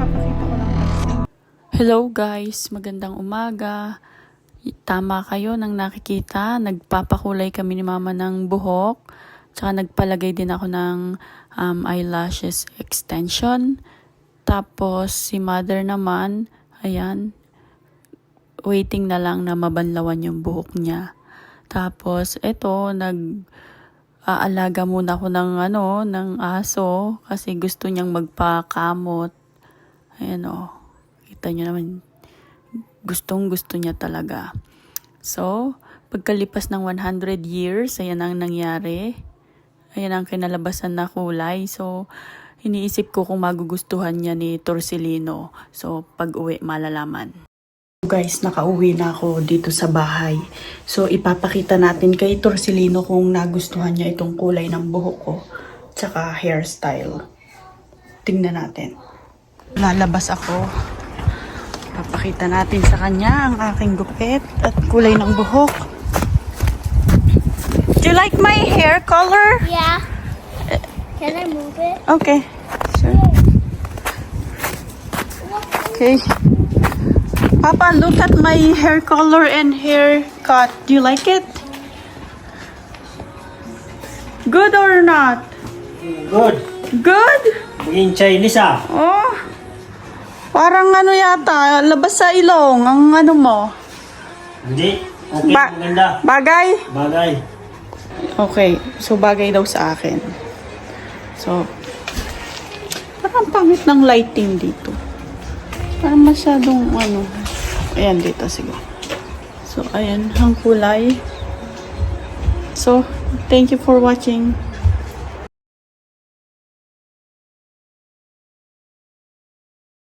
papakita ko lang. Hello guys, magandang umaga. Tama kayo nang nakikita, nagpapakulay kami ni mama ng buhok. Tsaka nagpalagay din ako ng um, eyelashes extension. Tapos si mother naman, ayan, waiting na lang na mabanlawan yung buhok niya. Tapos eto, nag aalaga muna ako ng ano, ng aso kasi gusto niyang magpakamot. Ayan o. Kita niyo naman, gustong gusto niya talaga. So, pagkalipas ng 100 years, ayan ang nangyari. Ayan ang kinalabasan na kulay. So, iniisip ko kung magugustuhan niya ni Torsilino. So, pag uwi, malalaman. Guys, nakauwi na ako dito sa bahay. So, ipapakita natin kay Torsilino kung nagustuhan niya itong kulay ng buhok ko. Tsaka hairstyle. Tingnan natin. Lalabas ako. Papakita natin sa kanya ang aking gupit at kulay ng buhok. Do you like my hair color? Yeah. Can I move it? Okay. Sure. Okay. Papa, look at my hair color and hair cut. Do you like it? Good or not? Good. Good? Maging Chinese ah. Oh. Parang ano yata, labas sa ilong ang ano mo. Hindi. Okay, Ba- maganda. Bagay? Bagay. Okay, so bagay daw sa akin. So, parang pangit ng lighting dito. Parang masyadong ano. Ayan dito, sige. So, ayan, ang kulay. So, thank you for watching.